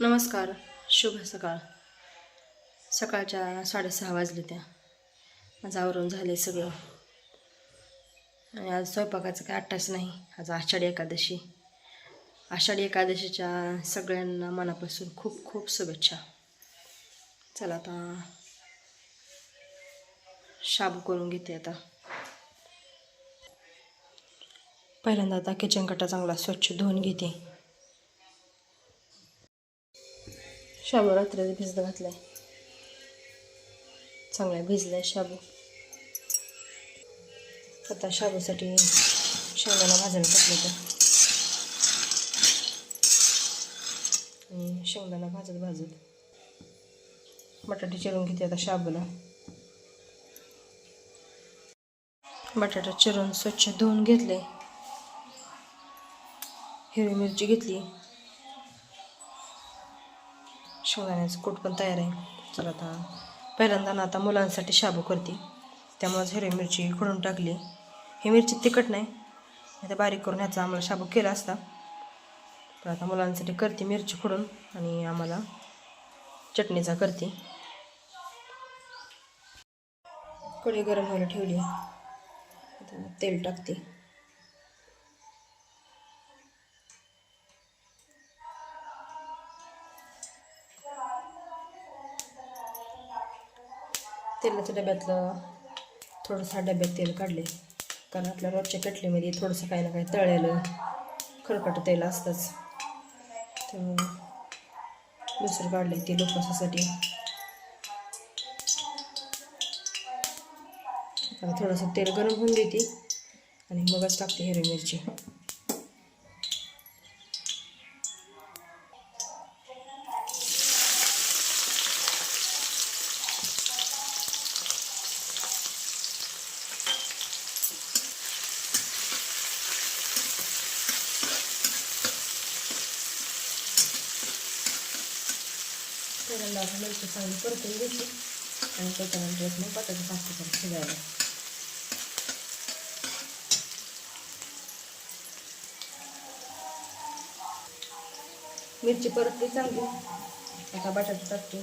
नमस्कार शुभ सकाळ. सकाळच्या साडेसहा वाजले त्या. माझं आवरून झाले सगळं. आणि आज स्वयंपाकाचं काय आट्टाच नाही. आज आषाढी एकादशी. आषाढी एकादशीच्या सगळ्यांना मनापासून खूप खूप शुभेच्छा. चला आता शाबू करून घेते आता. पहिल्यांदा आता किचन कटा चांगला स्वच्छ धुवून घेते. शाबू रात्री भिजत आहे चांगला भिजलाय शाबू. आता शाबूसाठी शेंगाला भाजायला टाकलं तर. आणि शेंगदाणा भाजत भाजत बटाटे चिरून घेते आता शाबूला. बटाटा चिरून स्वच्छ धुवून घेतले हिरवी मिरची घेतली. शेंगदाण्याचं कूट पण तयार आहे. चला आता पहिल्यांदा ना आता मुलांसाठी शाबू करते. त्यामुळेच हिरवी मिरची खुडून टाकली. ही मिरची तिखट नाही. आता बारीक करून ह्याचा आम्हाला शाबू केला असता. तर आता मुलांसाठी करते मिरची खुडून आणि आम्हाला चटणीचा करते. कढी गरम व्हायला ठेवली आता तेल टाकते. तेलाच्या डब्यातलं थोडंसं डब्यात तेल काढले. कारण आपल्या रोजच्या कटलीमध्ये थोडंसं काही ना काही तळलेलं खरकट तेल असतंच. तर दुसरं काढले तेल उपवासासाठी थोडंसं तेल गरम होऊन देते आणि मगच टाकते हिरवी मिरची पहिल्यांदा आपण मिरची चांगली परतून घ्यायची आणि त्याच्यानंतर मग बटाटा टाकते परत शिजायला. मिरची परतली चांगली. आता बटाटा टाकतो.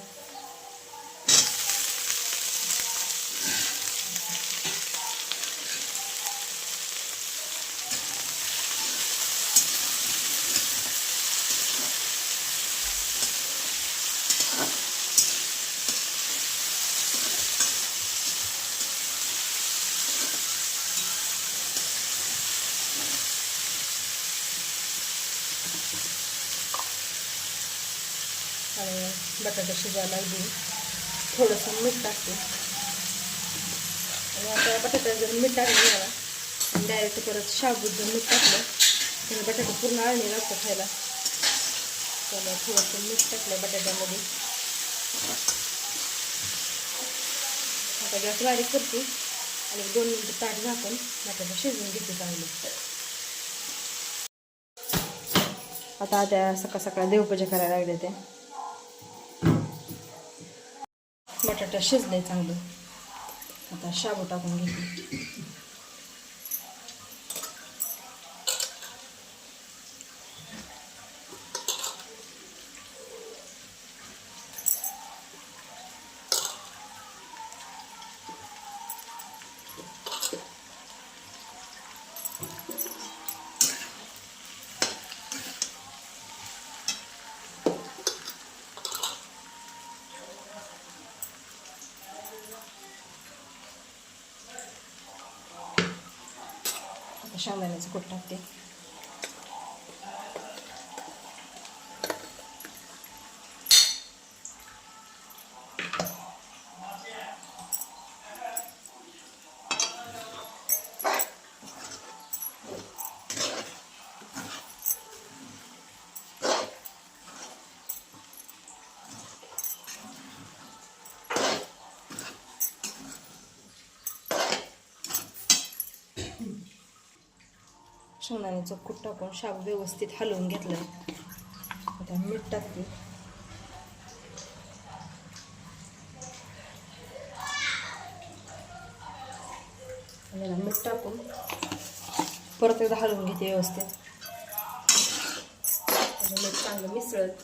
आणि बटाटा शिजायला देऊ थोडंसं मीठ टाकते. आणि आता बटाटा जर मीठ टाकलं मला डायरेक्ट परत शाबूत जर मीठ टाकलं तर बटाटा पूर्ण आळणी लागतं खायला. त्याला थोडंसं मीठ टाकलं बटाट्यामध्ये. आता गॅस बारीक करते आणि दोन मिनटं ताट झाकून बटाटा शिजवून घेते चांगली. आता त्या सकाळ सकाळ देवपूजा करायला लागले ते बटाटा शिजले चांगलं. आता शाबू टाकून घेते. शेंगदाण्याचं कूट टाकते. शेंगदाण्याचं खूप टाकून शाबू व्यवस्थित हलवून घेतलं आता मीठ टाकते. मीठ टाकून परत एकदा हलवून घेते व्यवस्थित. मीठ चांगलं मिसळत.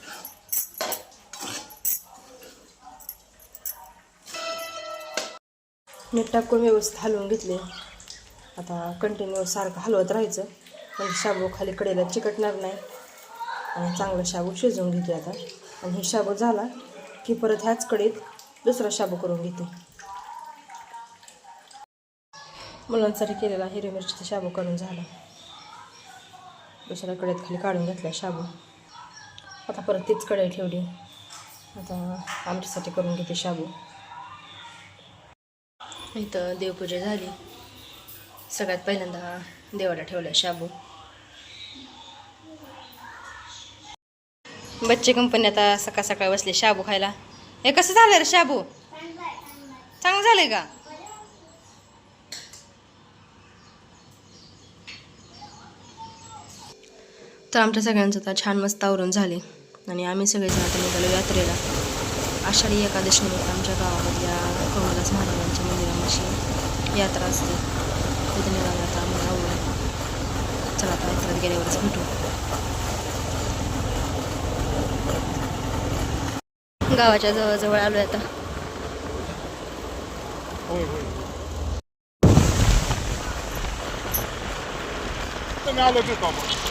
मीठ टाकून व्यवस्थित हलवून घेतले आता कंटिन्यू सारखं हलवत राहायचं. म्हणजे शाबू खाली कडेला चिकटणार नाही. आणि चांगलं शाबू शिजवून घेते आता. आणि हे शाबू झाला की परत ह्याच कडेत दुसरा शाबू करून घेते. मुलांसाठी केलेला हिरवी मिरचीचा शाबू करून झाला. दुसऱ्या कडेत खाली काढून घेतला शाबू. आता परत तीच कढई ठेवली. आता आमच्यासाठी करून घेते शाबू. इथं देवपूजा झाली. सगळ्यात पहिल्यांदा देवाला ठेवला शाबू. बच्चे कंपनी आता सकाळ सकाळ बसले शाबू खायला. हे कसं झालं रे शाबू? चांगलं झालंय का? तर आमच्या सगळ्यांचं आता छान मस्त आवरून झाले. आणि आम्ही सगळेजण आता निघालो यात्रेला. आषाढी एकादशी निमित्त आमच्या गावामधल्या कमलदास महाराजांच्या मंदिराची यात्रा असते. तिथे निघालो आता आम्ही आवडून चला आता यात्रेत गेल्यावरच भेटू गावाच्या जवळजवळ आलो आता आलो घेतो आपण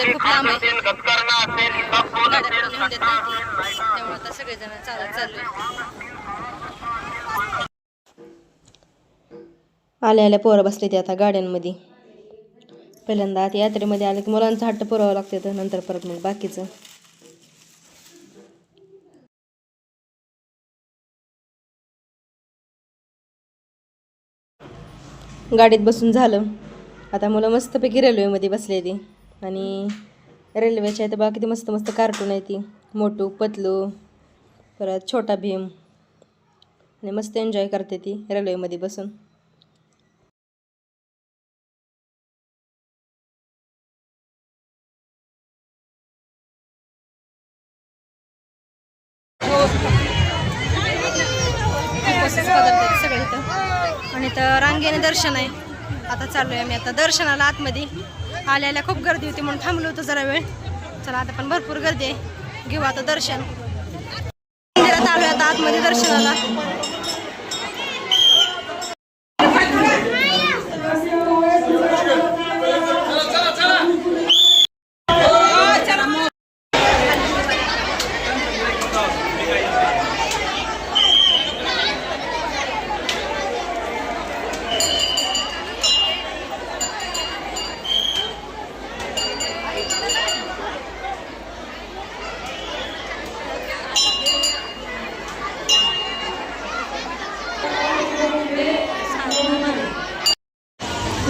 मंदिर खूप लांब आहे. गाड्या पुढे नेऊन देत. नाही त्यामुळे आता सगळेजण चालत आल्या आल्या पोरं बसले ते आता गाड्यांमध्ये. पहिल्यांदा आता यात्रेमध्ये आलं की मुलांचा हट्ट पुरवावं लागते तर नंतर परत मग बाकीचं. गाडीत बसून झालं. आता मुलं मस्तपैकी रेल्वेमध्ये बसलेली. आणि रेल्वेच्या आहेत बा किती मस्त मस्त कार्टून आहे ती. मोटू पतलू परत छोटा भीम. आणि मस्त एन्जॉय करते ती रेल्वेमध्ये बसून. बसेस सगळे इथं. आणि तर रांगेने दर्शन आहे. आता चाललोय आम्ही आता दर्शनाला आतमध्ये. आल्याला खूप गर्दी होती म्हणून थांबलो होतो जरा वेळ. चला आता पण भरपूर गर्दी आहे. घेऊ आता दर्शन. मंदिरात आलो आता आतमध्ये दर्शनाला.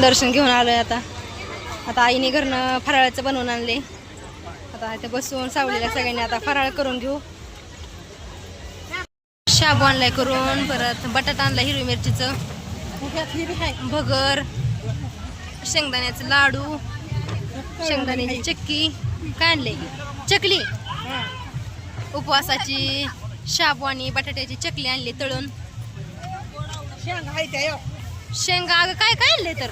दर्शन घेऊन आलोय आता. आता आईने घरनं फराळाचं बनवून आणले. आता इथे बसून सावलीला सगळ्यांनी आता फराळ करून घेऊ. शाबू आणलाय करून परत बटाटा आणलाय हिरवी मिरचीचं. भगर शेंगदाण्याचं लाडू शेंगदाण्याची चक्की. काय आणले चकली. उपवासाची शाबू आणि बटाट्याची चकली आणली तळून. शेंगा अगं काय काय आणले तर?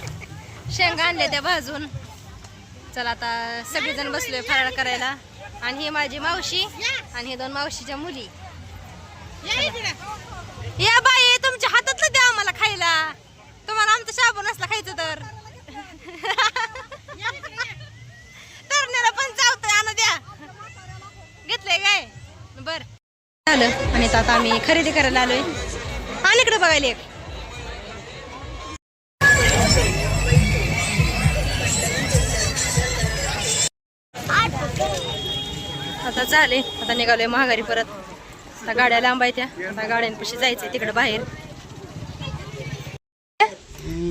शेंगा आणले त्या भाजून. चला आता सगळेजण बसलोय फराळ करायला. आणि ही माझी मावशी आणि हे दोन मावशीच्या मुली. या बाई तुमच्या हातातलं द्या आम्हाला खायला. तुम्हाला आमचं शाबू नसला खायचं तर. तरण्याला पण चावतंय आणू द्या. घेतलंय काय? बर. झालं. आणि आता आम्ही खरेदी करायला आलोय. आणि इकडे बघायला एक. आता झाले आता निघालोय महागारी परत. आता गाड्या लांब आहे त्या. आता गाड्यांपाशी जायचंय तिकडे बाहेर.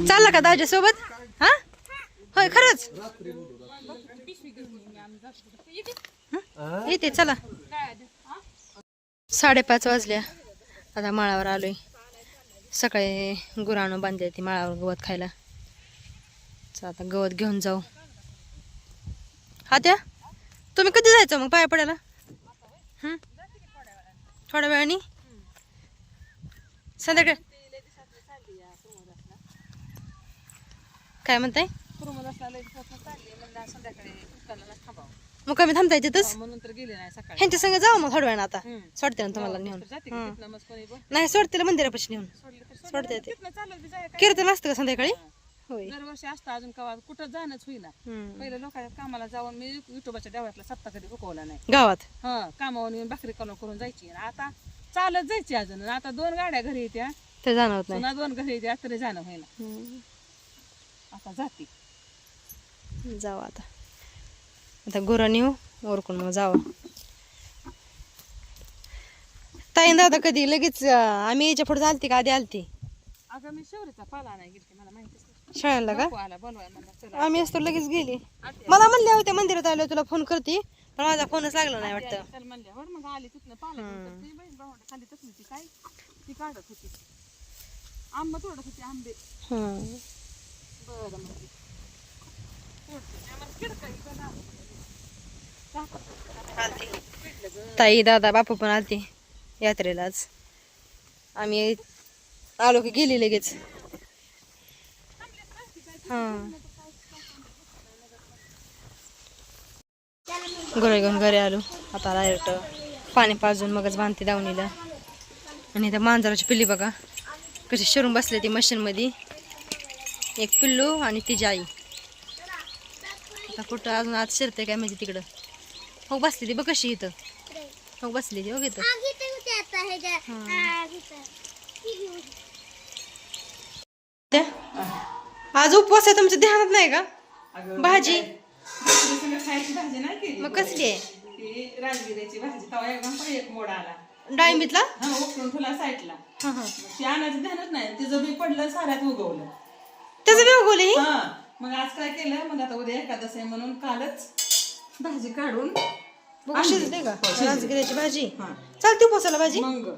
चालला का दाजा सोबत? हा? होय खरंच? येते चला. साडेपाच वाजल्या. आता माळावर आलोय. सकाळी गुराणं बांधली ती माळावर गवत खायला. आता गवत घेऊन जाऊ. हा त्या? तुम्ही कधी जायचं मग पाया पडायला? थोड्या वेळाने? संध्याकाळ. काय म्हणताय? संध्याकाळी मग कमी थांबता येतच तर ह्यांच्या संग जाऊ मग थोड्या वेळानं आता. सोडते ना तुम्हाला नेऊन. नाही सोडते ना मंदिरापाशी नेऊन. सोडते कीर्तन असतं का संध्याकाळी? होय. दरवर्षी असतं अजून कवा कुठं जाणंच होईना. हम्म. पहिलं लोकांच्या कामाला जाऊन मी युट्यूबाच्या देवळातला सप्ताह कधी हुकवला नाही. गावात? हा कामावरून येऊन भाकरी करून करून जायची. आणि आता चालत जायची अजून. आणि आता दोन गाड्या घरी येत्या. ते जाणवत नाही. पुन्हा दोन घरी येत्या तरी जाणं होईना. हम्म. आता जाते. जाऊ आता. आता गुरा नेऊ ओरकून मग जावं. ताई दादा कधी लगेच अं, आम्ही याच्यापुढे आलती का? आधी आलती? अगं मी शेवरीचा पाला नाही गेली मला माहितीच नाही. शाळेला का? आम्ही असतो लगेच गेली. मला म्हणले होते मंदिरात आलो तुला फोन करते. पण माझा फोनच लागला नाही वाटतं. ताई दादा बापू पण आलती यात्रेला आज आम्ही आलो की गेली लगेच. हा. गोळे घेऊन घरी आलो. आता डायरेक्ट पाणी पाजून मगच बांधते दावणीला. आणि इथं मांजराची पिल्ली बघा. कशी शिरून बसले ती मशीनमध्ये एक पिल्लू आणि तिची आई आता कुठं अजून आज शिरते काय माहिती तिकडं. हो बसली ती बघ कशी इथं. हो बसली ती हो इथं त्या? आज उपवास आहे तुमच्या ध्यानात नाही का? भाजी. खायची भाजी नाही केली. मग कसली आहे? ती राजगिऱ्याची भाजी. तवा एकदम पण एक मोड आला. डाळिंबीतला? हा उकळून साईडला. हा हा. ती आणायचं ध्यानच नाही. तिचं बी पडलं साऱ्यात उगवलं. त्याचं बी उगवलं ही? हा. मग आज काय केलं? मग आता उद्या एकादश आहे म्हणून कालच भाजी काढून बघू शिजते का? राजगिऱ्याची भाजी. हा. चालते उपवासाला भाजी? मग.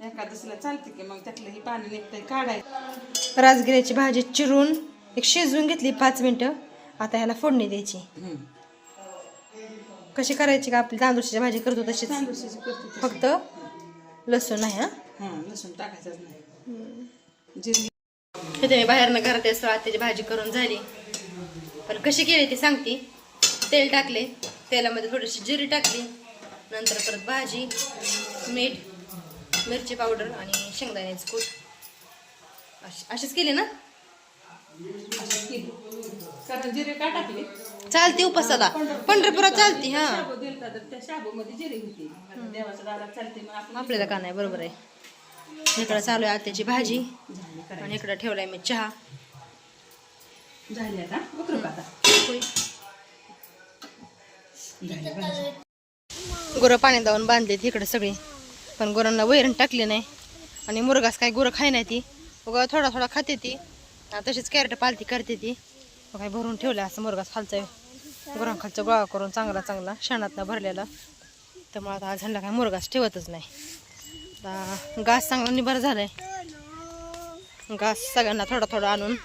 एकादशीला चालते की मग त्यातलं ही पाणी निघतंय काढायचं. राजगिऱ्याची भाजी चिरून एक शिजवून घेतली पाच मिनिटं. आता ह्याला फोडणी द्यायची. कशी करायची का? आपली तांदूळची भाजी करतो तशीच. तांदूळची करते तशी. फक्त लसूण नाही हा? हा लसूण टाकायचंच नाही. मी बाहेरनं घरात असतो आत्याची भाजी करून झाली. पण कशी केली ती सांगते. तेल टाकले. तेलामध्ये थोडीशी जिरी टाकली. नंतर परत भाजी मीठ मिरची पावडर आणि शेंगदाण्याचं कूट. अशी अशीच केली ना? कारण जिरे का टाकले? चालते उपासाला. पंढरपुरात चालते हा. आपल्याला का नाही? बरोबर आहे. इकडं चालू आहे आत्याची भाजी. आणि इकडं ठेवलाय मी चहा. झाली आता? भाजी. गुरं पाणी दावून बांधलेत इकडे सगळी. पण गुरांना वैरण टाकली नाही. आणि मुरगास काय गुरं खाय नाही ती. उगा थोडा थोडा खाते ती. तशीच कॅरेट पालती करते ती. मग काय भरून ठेवलं असं मुरगास खालचं. गुरांखालचं गोळा करून चांगला चांगला शेणातनं भरलेला. त्यामुळे आता आज झालं काय मुरगास ठेवतच नाही. आता घास चांगला निबर झालाय. घास सगळ्यांना थोडा थोडा आणून.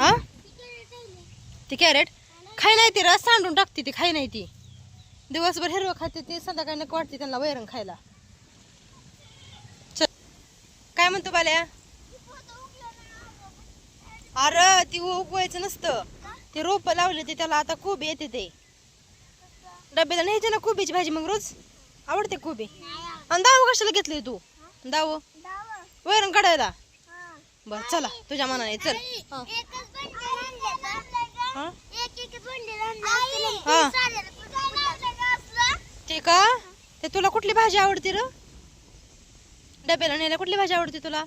हा? ती कॅरेट खाय नाही ती रस सांडून टाकते ती खाय नाही ती. दिवसभर हिरवं खाते ते संध्याकाळी नको वाटते त्यांना वैरण खायला. काय म्हणतो बाल्या? अरे ती उगवायचं नसतं. ते रोप लावले ते त्याला आता कोबी येते ते. डब्याला न्यायचे ना कोबीची भाजी मग रोज? आवडते कोबी. आणि दाव कशाला घेतली तू? दाव? वैरण काढायला? बर चला तुझ्या मनाने चल. हा. हा? हा. ते का? ते तुला कुठली भाजी आवडते र? डब्याला न्यायला कुठली भाजी आवडते तुला?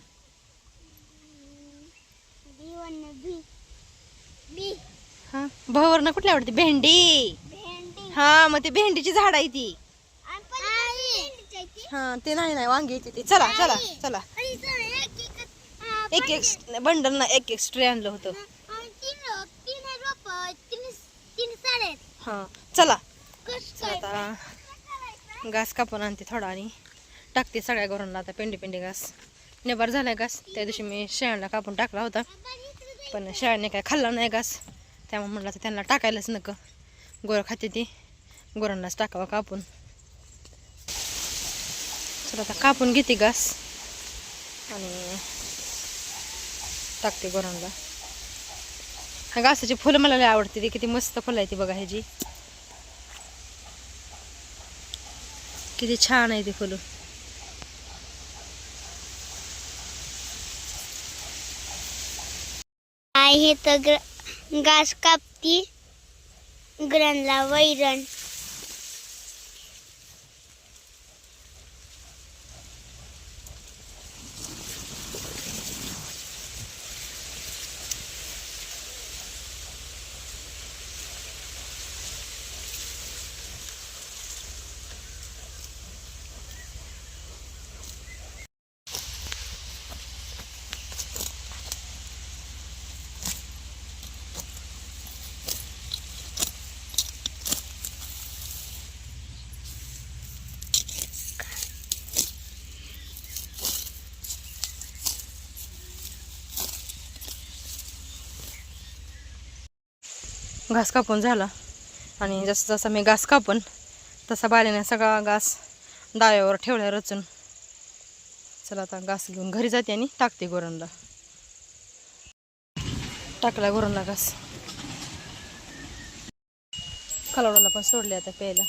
हा? भावावरनं कुठली आवडते? भेंडी. हा मग ते भेंडीची झाड आहे ती. हा ते नाही नाही वांगी येते ते चला चला चला. एक एक बंडल ना एक एक स्ट्रे आणलं होतं. हा चला आता घास कापून आणते थोडा आणि. टाकते सगळ्या घरांना. आता पेंडी पेंडी घास. नेबार झालाय घास. त्या दिवशी मी शेळ्यांना कापून टाकला होता. पण शेळ्याने काय खाल्ला नाही घास. त्यामुळे म्हणलं तर त्यांना टाकायलाच नका. गोरं खाते ती. गोरांनाच टाकावा कापून. चला आता कापून घेते घास. आणि टाकते गोरांना. घासाची फुलं मला लय आवडते ती. किती मस्त फुलं आहे ती बघा ह्याची. किती छान आहे ती फुलं. आई हे ग्र- घास कापती. ग्रणला वैरण. घास कापून झाला. आणि जसं जसा मी घास कापून तसा बाल्याने सगळा घास डाव्यावर ठेवला रचून. चला आता घास घेऊन घरी जाते आणि टाकते गोरणला टाकला गोरणला घास. कलावडाला पण सोडले आता प्यायला.